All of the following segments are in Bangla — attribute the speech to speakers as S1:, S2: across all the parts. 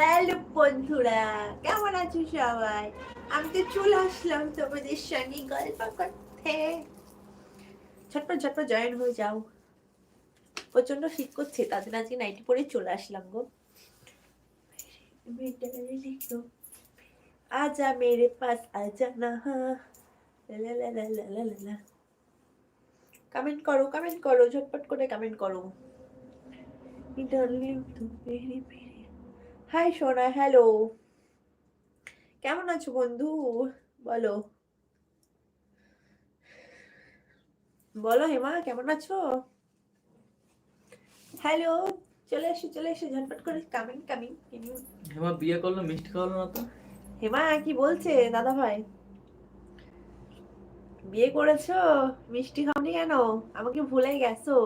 S1: হ্যালো বন্ধুরা, কেমন আছো সবাই? আমি তো চলে আসলাম তোমাদের সঙ্গে গল্প করতে। ঝটপট ঝটপট জয়েন হয়ে যাও। প্রচণ্ড শীত করছে, তাদের আজকে নাইটি পরে চলে আসলাম গো। আজা মেরে পাস, আজা না। কমেন্ট করো কমেন্ট করো, ঝটপট করে কমেন্ট করো। ডার্লিং তুমি মেরি হাই সোনা হ্যালো। কেমন আছো বন্ধু? বলো। বলো হেমা কেমন আছো? হ্যালো চলে এসো চলে এসো ঝটপট করে কামিং কামিং
S2: হেমা বিয়ে করল মিষ্টি খাওয়ালো না তো?
S1: হেমা কি বলছে দাদা ভাই? বিয়ে করেছ? মিষ্টি খাওনি কেন? আমাকে ভুলে গেছো।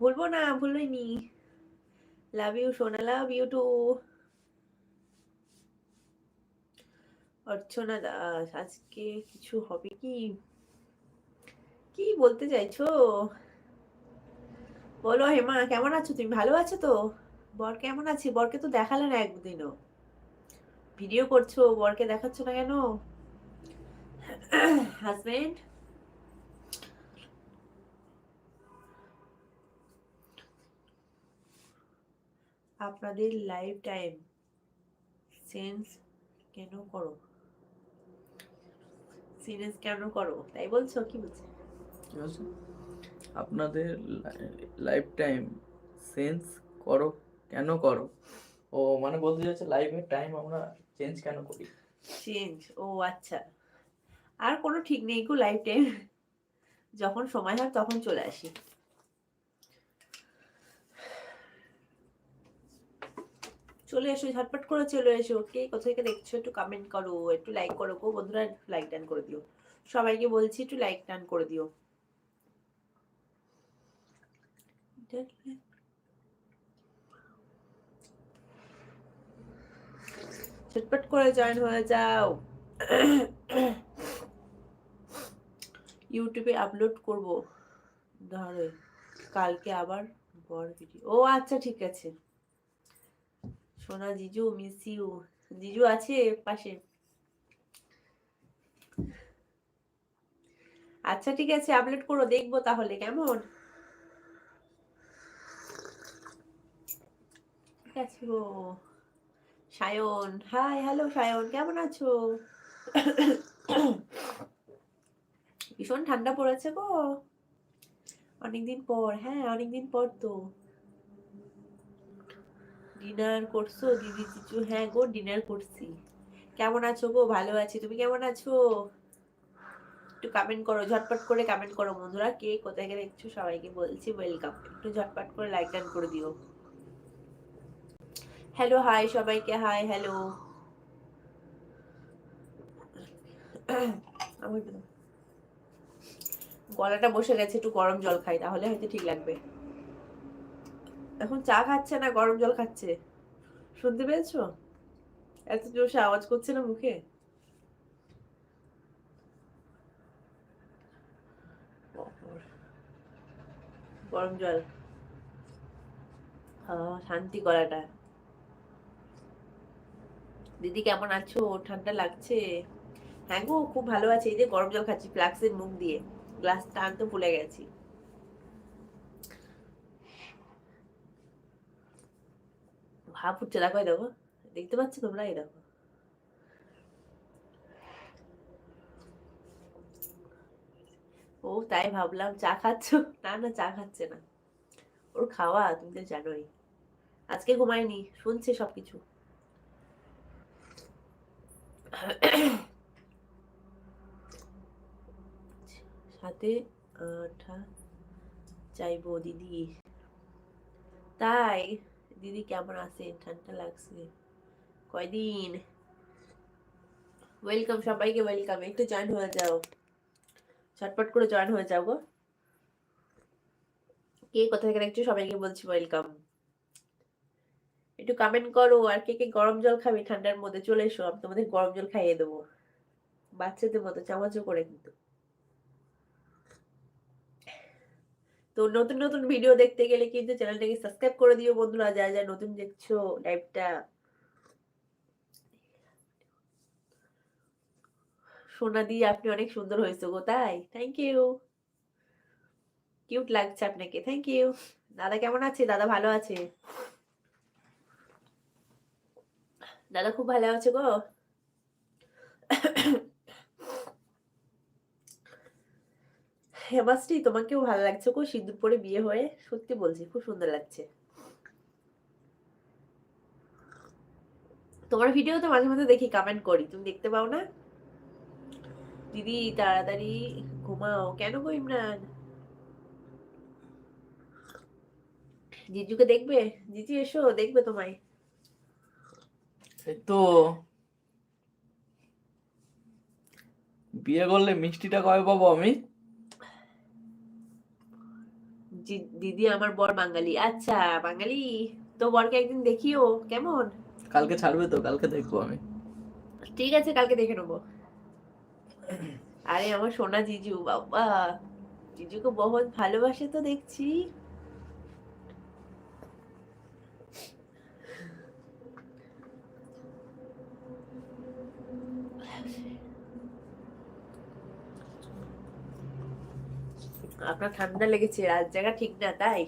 S1: ভুলবো না ভুলিনি লাভ ইউ সোনা love you too Archana Das, আজকে কিছু হবে কি? কি বলতে চাইছো? বলো হেমা, কেমন আছো? তুমি ভালো আছো তো? বর কেমন আছে? বরকে তো দেখালে না একদিনও। ভিডিও করছ, বরকে দেখাচ্ছ না কেন? হাজবেন্ড আপনাদের লাইফ টাইম সেন্স কেন করো? সিরিয়াস কেন করো? তাই বলছো? কি বলছো?
S2: আপনাদের লাইফ টাইম সেন্স করো কেন করো? ও মানে বলতে চাইছে লাইফের টাইম আমরা চেঞ্জ কেন করি?
S1: চেঞ্জ ও আচ্ছা। আর কোনো ঠিক নেই গো লাইফ টাইম যখন সময় হয় তখন চলে আসি। চলে এসো, ঝটপট করে চলে এসো। কে কোথা থেকে দেখছ একটু কমেন্ট করো, একটু লাইক করো। গো বন্ধুরা লাইক টান করে দিও। সবাইকে বলছি একটু লাইক টান করে দিও। ঝটপট করে জয়েন হয়ে যাও। ইউটিউবে আপলোড করব। ধরে, কালকে আবার বড় ভিডিও ও আচ্ছা ঠিক আছে। সোনা জিজু মিস ইউ জিজু আছে পাশে। আচ্ছা ঠিক আছে আপলোড করো, দেখব তাহলে, কেমন? ঠিক আছে গো সায়ন হাই হ্যালো সায়ন, কেমন আছো? ভীষণ ঠান্ডা পড়েছে গো। অনেকদিন পর হ্যাঁ অনেকদিন পর তো। ডিনার করছ? দিদি চিচু হ্যাঁ গো ডিনার করছি। কেমন আছো গো? ভালো আছি। তুমি কেমন আছো? একটু কমেন্ট করো, ঝটপট করে কমেন্ট করো বন্ধুরা। কে কোথায় গেলে দেখছ? সবাইকে বলছি ওয়েলকাম একটু ঝটপট করে লাইক ডান করে দিও। হ্যালো হাই সবাইকে। হাই হ্যালো গলাটা বসে গেছে, একটু গরম জল খাই, তাহলে হয়তো ঠিক লাগবে। এখন চা খাচ্ছে না? গরম জল খাচ্ছে। শুনতে পেয়েছ? এত জোরসে আওয়াজ করছে না মুখে? গরম জল। শান্তি গলাটা। দিদি কেমন আছো? ঠান্ডা লাগছে? হ্যাঁ গো, খুব ভালো আছে। এই যে গরম জল খাচ্ছি, ফ্লাক্সের মুখ দিয়ে। গ্লাসটা আনতে ভুলে গেছি। ভাব উঠছে দেখো দেখো। দেখতে পাচ্ছ তোমরা? এই দেখো। ও, তাই ভাবলাম চা খাচ্ছ? না না, চা খাচ্ছে না। ওর খাওয়া তুমি তো জানোই। আজকে ঘুমায়নি, শুনছে সবকিছু। সাথে আঠা চাইব দিদি তাই দিদি কেমন আছেন ঠান্ডা লাগছে। কয়দিন? ওয়েলকাম সবাইকে ওয়েলকাম একটু জয়েন হয়ে যাও। ঝটপট করে জয়েন হয়ে যাও গো। কে কোথা থেকে দেখছ? সবাইকে বলছি ওয়েলকাম একটু কমেন্ট করো, আর কে কে গরম জল খাবে ঠান্ডার মধ্যে? চলে এসো, আমি তোমাদের গরম জল খাইয়ে দেবো। বাচ্চাদের মতো চামচও করে কিন্তু। তো নতুন নতুন ভিডিও দেখতে গেলে কিন্তু চ্যানেলটাকে সাবস্ক্রাইব করে দিও বন্ধুরা যা যা নতুন দেখছ লাইভটা সোনা দিয়ে আপনি অনেক সুন্দর হয়েছে গো, তাই? থ্যাংক ইউ কিউট লাগছে আপনাকে থ্যাংক ইউ দাদা কেমন আছে? দাদা ভালো আছে? দাদা খুব ভালো আছে গো। হেমাশ্রী তোমাকেও ভালো লাগছে গো। সিঁদুর পরে বিয়ে হয়ে সত্যি বলছি, খুব সুন্দর লাগছে। তোমার ভিডিও তো মাঝে মাঝে দেখি কমেন্ট করি। তুমি দেখতে পাও না? দিদি, তাড়াতাড়ি ঘুমাও। কেন গো ইমরান? জিজুকে দেখবে? জিজু, এসো, দেখবে তোমায়।
S2: তো। বিয়ে করলে মিষ্টিটা কবে পাবো আমি?
S1: দিদি আমার বর বাঙালি। আচ্ছা বাঙালি তো বরকে একদিন দেখিও কেমন?
S2: কালকে ছাড়বে তো কালকে দেখব আমি।
S1: ঠিক আছে কালকে দেখে নেব। আরে আমার সোনা জিজু বাবা জিজুকে বহুত ভালোবাসে তো দেখছি। আপনার ঠান্ডা লেগেছে রাত জায়গা ঠিক না তাই?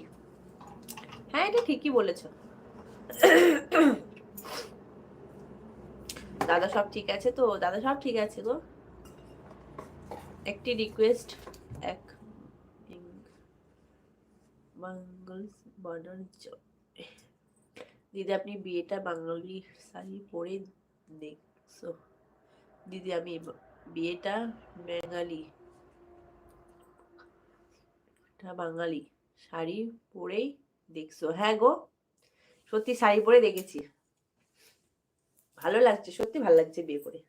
S1: হ্যাঁ এটা ঠিকই বলেছ। দাদা সব ঠিক আছে তো? দাদা সব ঠিক আছে গো? একটি রিকোয়েস্ট এক বর্ডার দিদি আপনি বিয়েটা বাঙালি শাড়ি পরে দেখছ। দিদি আমি বিয়েটা বেঙ্গালি বাঙালি। শাড়ি পরেই দেখছ। হ্যাঁ গো, সত্যি শাড়ি পরে দেখেছি। ভালো লাগছে, সত্যি ভালো লাগছে বিয়ে করে।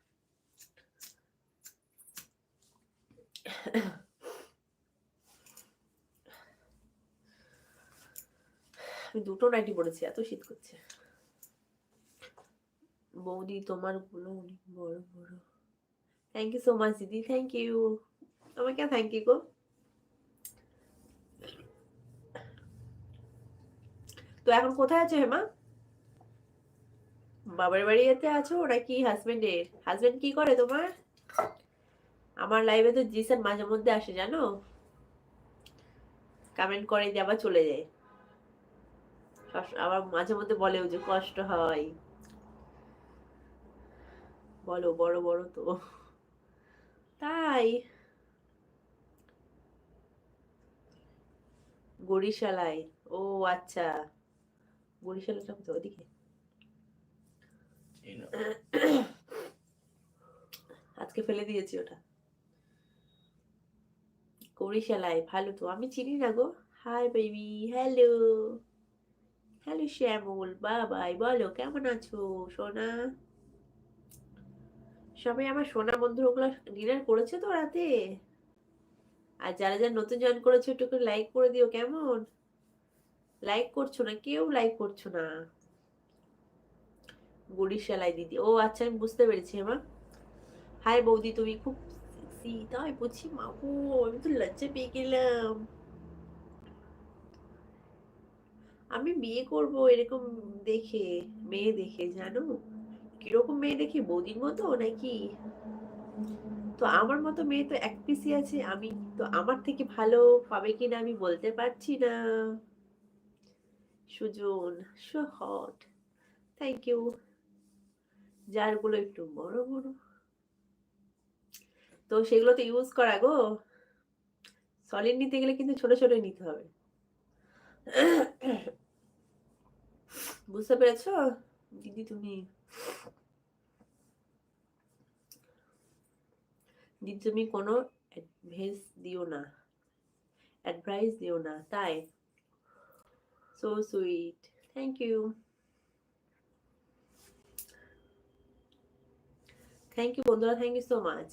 S1: আমি দুটো নাইটি পড়েছি এত শীত করছে। বৌদি, তোমারগুলো অনেক বড় বড়। থ্যাংক ইউ সো মাচ দিদি থ্যাংক ইউ তোমাকে থ্যাংক ইউ গো। তো এখন কোথায় আছো হেমা? বাবার বাড়িতে আছো নাকি হাজবেন্ডের হাজবেন্ড কি করে তোমার? আমার লাইভে তো জিসান মাঝে মধ্যে আসে, জানো? কমেন্ট করে দিয়ে আবার চলে যায়। আবার মাঝে মধ্যে বলেও যে কষ্ট হয়। বলো, বড় বড় তো। তাই। বরিশালায় ও আচ্ছা। কোথায় ওদিকে
S2: এই নাও।
S1: আজকে ফেলে দিয়েছি ওটা। বরিশালায় ভালো তো। আমি চিনি না গো। Hi baby hello hello Shyamal Babai বলো কেমন আছো? সোনা? সবাই আমার সোনা বন্ধুগুলো ডিনার করেছে তো রাতে? আর যারা যারা নতুন জয়েন করেছে একটু লাইক করে দিও কেমন? লাইক করছ না? কেউ লাইক করছ না। বরিশালায় দিদি। ও আচ্ছা আমি বুঝতে পেরেছি আমার হাই বৌদি, তুমি খুব সেক্সি তাই বুঝছি মাগো আমি তো লজ্জা পেয়ে গেলাম। আমি বিয়ে করব এরকম দেখে, মেয়ে দেখে, জানো? কীরকম মেয়ে দেখে? বৌদির মতো নাকি? তো আমার মতো মেয়ে তো এক পিসি আছে, আমি তো আমার থেকে ভালো পাবে কিনা আমি বলতে পারছি না। Sujan so hot thank you যারগুলো একটু বড় বড়। তো সেগুলো তো ইউজ করা গো। সলিড নিতে গেলে কিন্তু ছোট ছোট নিতে হবে। বুঝতে পেরেছ? দিদি, তুমি দিদি, তুমি কোনো অ্যাডভাইস দিও না। অ্যাডভাইস দিও না, তাই? So sweet thank you thank you বন্ধুরা. থ্যাংক ইউ সো মাচ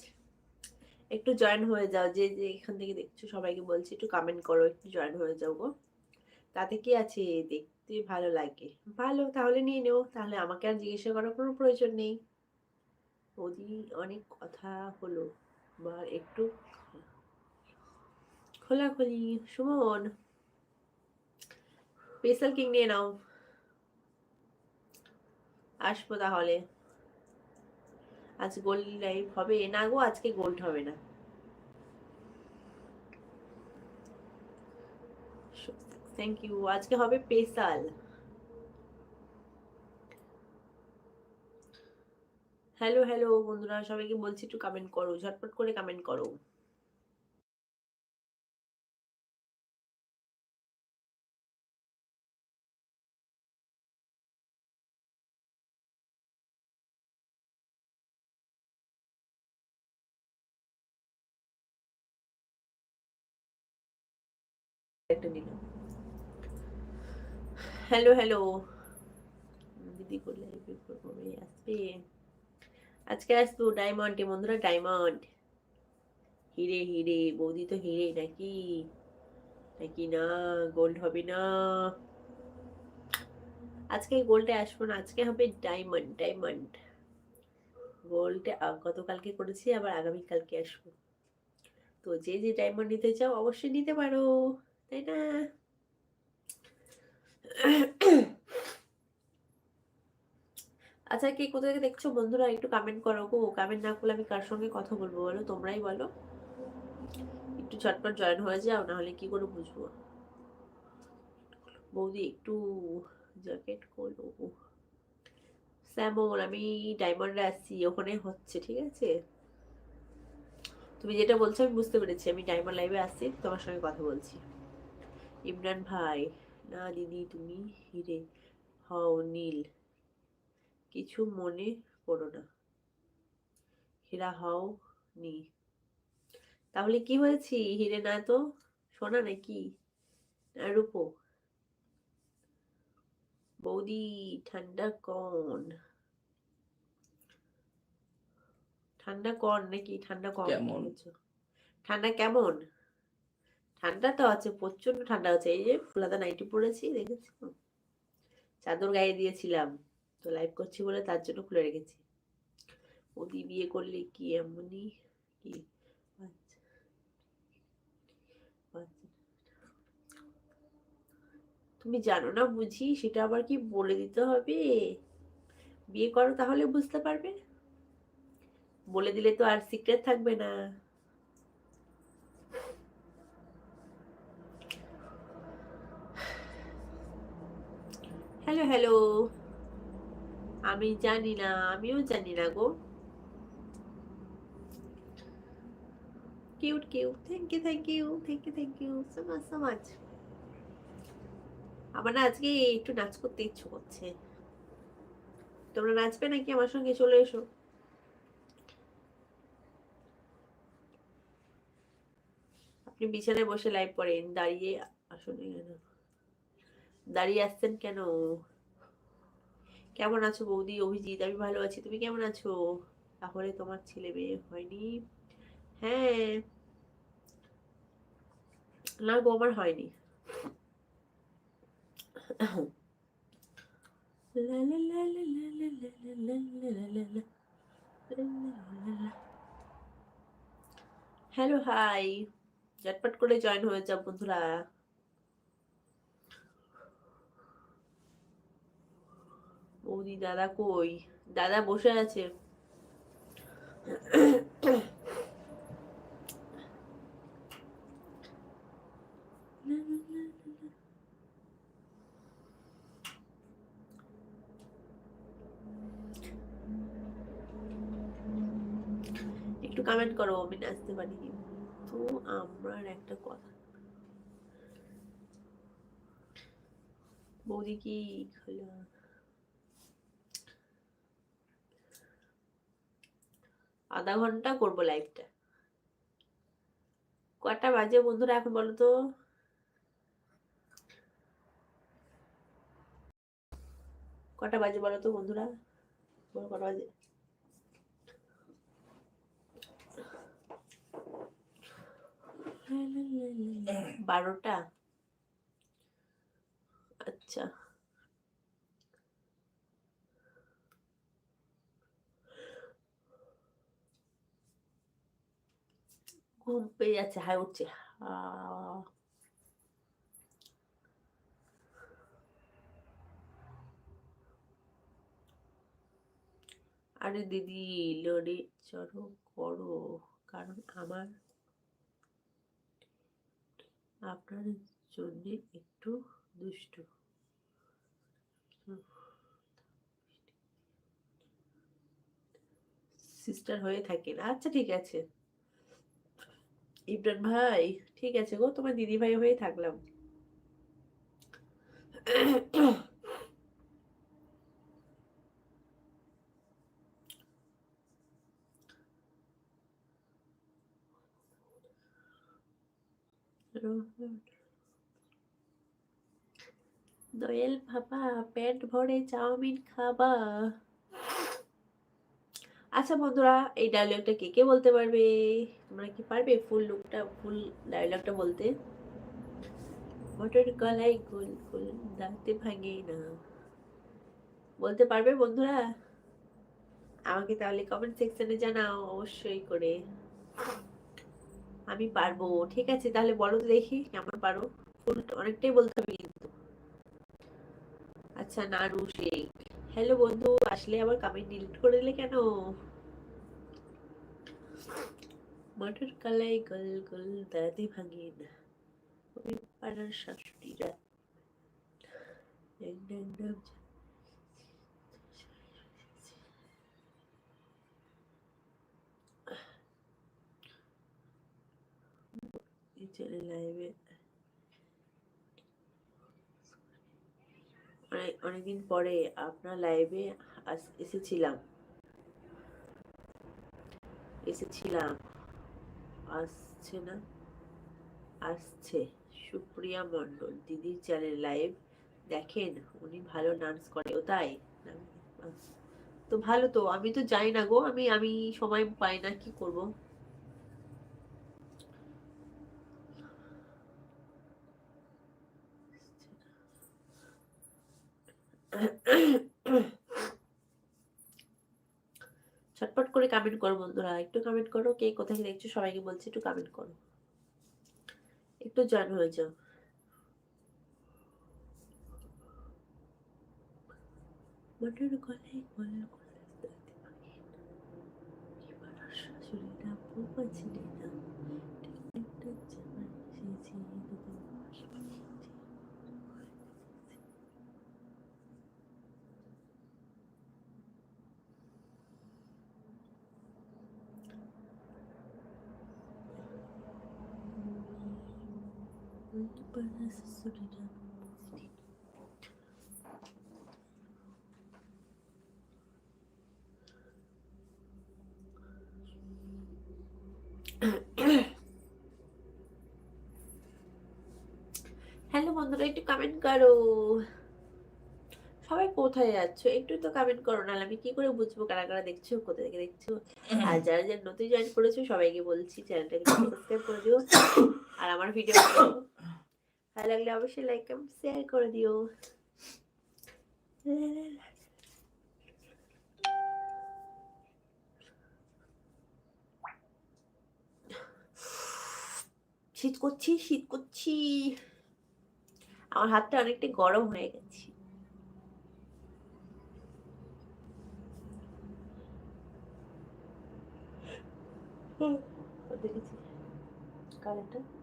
S1: একটু জয়েন হয়ে যাও। যে যে এখান থেকে দেখছ, সবাইকে বলছি, একটু কমেন্ট করো, একটু জয়েন হয়ে যাও গো। তাতে কি আছে? দেখতে ভালো লাগে। ভালো, তাহলে নিয়ে নেও। তাহলে আমাকে আর জিজ্ঞাসা করার কোনো প্রয়োজন নেই। ওদি অনেক কথা হলো। বা একটু খোলাখুলি। সুমন স্পেশাল কিং নিয়ে নাও। আসব তাহলে। আজ গোল্ড লাইভ হবে। না গো, আজকে গোল্ড হবে না। থ্যাংক ইউ আজকে হবে পেশাল হ্যালো হ্যালো বন্ধুরা। সবাইকে বলছি একটু কমেন্ট করো। ঝটপট করে কমেন্ট করো। হ্যালো হ্যালো দিদি আজকে আসব ডায়মন্ডে বন্ধুরা ডায়মন্ড হিরে হিরে, বৌদি তো হিরে নাকি? নাকি না? গোল্ড হবে না? আজকে গোল্ডে আসব না, আজকে হবে ডায়মন্ড ডায়মন্ড গোল্ডে গতকালকে করেছি, আবার আগামীকালকে আসব। তো যে যে ডায়মন্ড নিতে চাও, অবশ্যই নিতে পারো। তাই না আচ্ছা কে কোথা থেকে দেখছ? বন্ধুরা, একটু কমেন্ট করো গো। কমেন্ট না করলে আমি কার সঙ্গে কথা বলব বলো? তোমরাই বলো। একটু ঝটপট জয়েন হয়ে যাও না হলে কি করে বুঝব? বৌদি, একটু জ্যাকেট করো স্যামন আমি ডায়মন্ডে আসছি ওখানে হচ্ছে, ঠিক আছে? তুমি যেটা বলছো, আমি বুঝতে পেরেছি। আমি ডায়মন্ড লাইভে আসছি তোমার সঙ্গে কথা বলছি। ইমরান ভাই না দিদি তুমি হিরে হও নীল কিছু মনে করো না। হীরা হও নি। তাহলে কি হয়েছি? হিরে না তো? সোনা নাকি? না রূপো? বৌদি ঠান্ডা কন। ঠান্ডা কন নাকি? ঠান্ডা কম
S2: কেমন?
S1: ঠান্ডা কেমন? ঠান্ডা তো আছে প্রচণ্ড ঠান্ডা আছে এই যে ফুলাদা নাইটি পরেছি, দেখেছি চাদর গায়ে দিয়েছিলাম, তো লাইভ করছি বলে তার জন্য খুলে রেখেছি। ওদি বিয়ে করলে কি এমনই? কি? আচ্ছা। আচ্ছা। তুমি জানো না বুঝি, সেটা আবার কি বলে দিতে হবে? বিয়ে করো তাহলে বুঝতে পারবে? বলে দিলে তো আর সিক্রেট থাকবে না। হ্যালো হ্যালো আমি জানি না, আমিও জানি না গো। Cute cute thank you thank you thank you thank you so much so much আমার না আজকে একটু নাচ করতে ইচ্ছে করছে। তোমরা নাচবে নাকি আমার সঙ্গে? চলে এসো। আপনি বিছানায় বসে লাইভ করেন, দাঁড়িয়ে আসলে কেন দাঁড়িয়ে আসছেন কেন কেমন আছো বৌদি অভিজিৎ আমি ভালো আছি তুমি কেমন আছো তাহলে তোমার ছেলে মেয়ে হয়নি হ্যাঁ না গো আমার হয়নি হ্যালো হাই ঝটপট করে জয়েন হয়ে যাও বন্ধুরা বৌদি, দাদা কই? দাদা বসে আছে। একটু কমেন্ট করো, আমি নাচতে পারি। কিন্তু আমার একটা কথা। বৌদি কি খেলা? আধা ঘণ্টা করব লাইভটা কটা বাজে বন্ধুরা এখন বলো তো? কটা বাজে বলো তো বন্ধুরা? কটা বাজে? বারোটা? আচ্ছা। ঘুম পেয়ে যাচ্ছে হাই উঠছে আরে দিদি লোডে চড়ো করো কারণ আমার আপনার জন্য একটু দুষ্টু। সিস্টার হয়ে থাকেন। আচ্ছা ঠিক আছে। ইমরান ভাই, ঠিক আছে গো, তোমার দিদি ভাই হয়ে থাকলাম। দোয়েল বাবা, পেট ভরে চাউমিন খাবা। আচ্ছা বন্ধুরা, এই ডায়লগটা কে কে বলতে পারবে? তোমরা কি পারবে ফুল লুকটা ফুল ডায়লগটা বলতে? মটর কলাই গোল গোল দাঁতে ভাঙে না। বলতে পারবে বন্ধুরা? আমাকে তাহলে কমেন্ট সেকশনে জানাও অবশ্যই করে। আমি পারব, ঠিক আছে? তাহলে বলো তো দেখি কেমন পারো। ফুল অনেকটাই বলতে হবে কিন্তু। আচ্ছা নাড়ু শেখ হ্যালো বন্ধু, আসলে আবার কমেন্ট ডিলিট করে দিলে কেন? মটর কালাই গল গল দাদি ভাঙিয়ে না। ওই পাড়ার শাশুড়িরা। চলে লাইভে অনেকদিন পরে আপনার লাইভে এসেছিলাম। এসেছিলাম। আসছে না? আসছে। সুপ্রিয়া মণ্ডল, দিদির চ্যানেল লাইভ দেখেন, উনি ভালো ডান্স করে। ও তাই? তো ভালো তো, আমি তো যাই না গো, আমি আমি সময় পাই না, কি করব? ছটপট করে কমেন্ট করো বন্ধুরা। একটু কমেন্ট করো, কে কোথায় দেখছ সবাইকে বলছি, একটু কমেন্ট করো। একটু জয়েন হয়ে যাও। মটর গলায় গল গলে দাঁতে ভাঙে এবার আর শাশুড়িরা বউ পাচ্ছিলে না ঠিক একটা জামাই সেজে দেবো শাশুড়ি। এবার আর শাশুড়িরা বউ পাচ্ছিলে না। হ্যালো বন্ধুরা, একটু কমেন্ট করো। সবাই কোথায় যাচ্ছ? একটু তো কমেন্ট করো না আমি কি করে বুঝব? কারা কারা দেখছ? কোথা থেকে দেখছ? আর যারা যারা নতুন জয়েন করেছ, সবাইকে বলছি চ্যানেলটাকে সাবস্ক্রাইব করে দিও। আর আমার ভিডিও ভালো লাগলে অবশ্যই লাইক শেয়ার করে দিও। শীত করছি শীত করছি। আমার হাতটা অনেকটা গরম হয়ে গেছে। দেখেছি কারেন্টটা?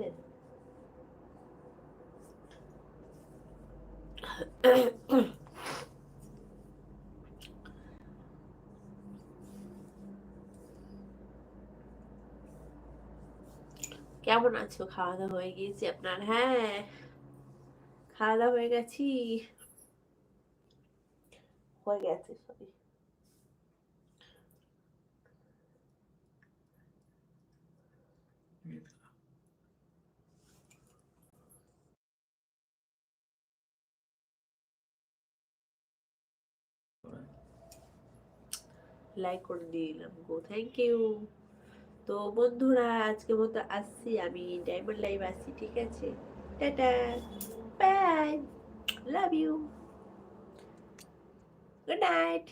S1: আমাদের কেমন আছো? খাওয়া দাওয়া হয়ে গিয়েছে আপনার? হ্যাঁ। খাওয়া দাওয়া হয়ে গেছি। হয়ে গেছে সবই লাইক করে দিলাম গো থ্যাংক ইউ তো বন্ধুরা আজকে মতো আসছি, আমি ডায়মন্ড লাইভ আসছি, ঠিক আছে? Tata bye love you good night